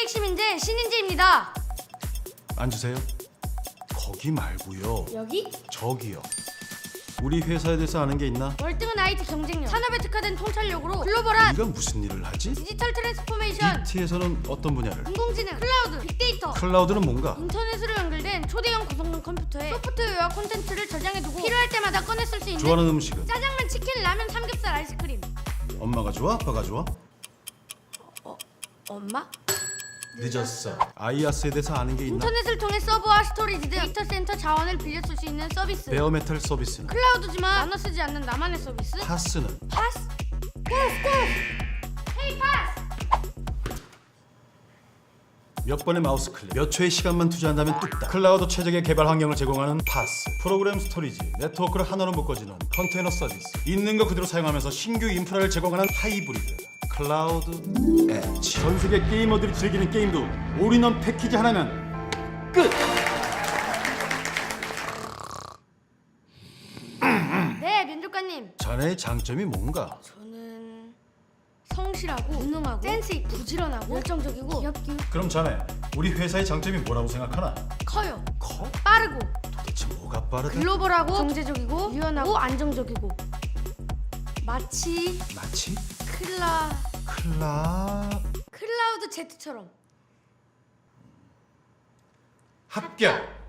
김인재 신인재입니다. 앉으세요. 거기 말고요. 여기 저기요. 우리 회사에 대해서 아는 게 있나? 월등한 IT 경쟁력, 산업에 특화된 통찰력으로 글로벌한 네가 무슨 일을 하지? 디지털 트랜스포메이션, BT에서는 어떤 분야를? 인공지능, 클라우드, 빅데이터, 클라우드는 뭔가? 인터넷으로 연결된 초대형 고성능 컴퓨터에 소프트웨어와 콘텐츠를 저장해두고 필요할 때마다 꺼내 쓸 수 있는 좋아하는 음식은? 짜장면, 치킨, 라면, 삼겹살, 아이스크림. 엄마가 좋아? 아빠가 좋아? 엄마? 늦었어. 아이아 스에 대해서 아는 게 있나? 인터넷을 통해 서버와 스토리지 등 데이터 센터 자원을 빌려 쓸 수 있는 서비스. 베어메탈 서비스는? 클라우드지만 나눠 쓰지 않는 나만의 서비스. 파스는? 파스? 파스 파스. 헤이 파스. 몇 번의 마우스 클릭, 몇 초의 시간만 투자한다면 뚝딱. 클라우드 최적의 개발 환경을 제공하는 파스. 프로그램 스토리지, 네트워크를 하나로 묶어주는 컨테이너 서비스. 있는 거 그대로 사용하면서 신규 인프라를 제공하는 하이브리드. 클라우드 엣지. 전 세계 게이머들이 즐기는 게임도 올인원 패키지 하나면 끝. 네, 면접관님. 자네의 장점이 뭔가? 저는 성실하고 무능하고 센스 있고 부지런하고 열정적이고 귀엽기도 그럼 자네 우리 회사의 장점이 뭐라고 생각하나? 커요. 커? 빠르고 도대체 뭐가 빠르다? 글로벌하고 경제적이고 유연하고 안정적이고 마치 마치 클라. 클라. 클라우드 제트처럼. 합격.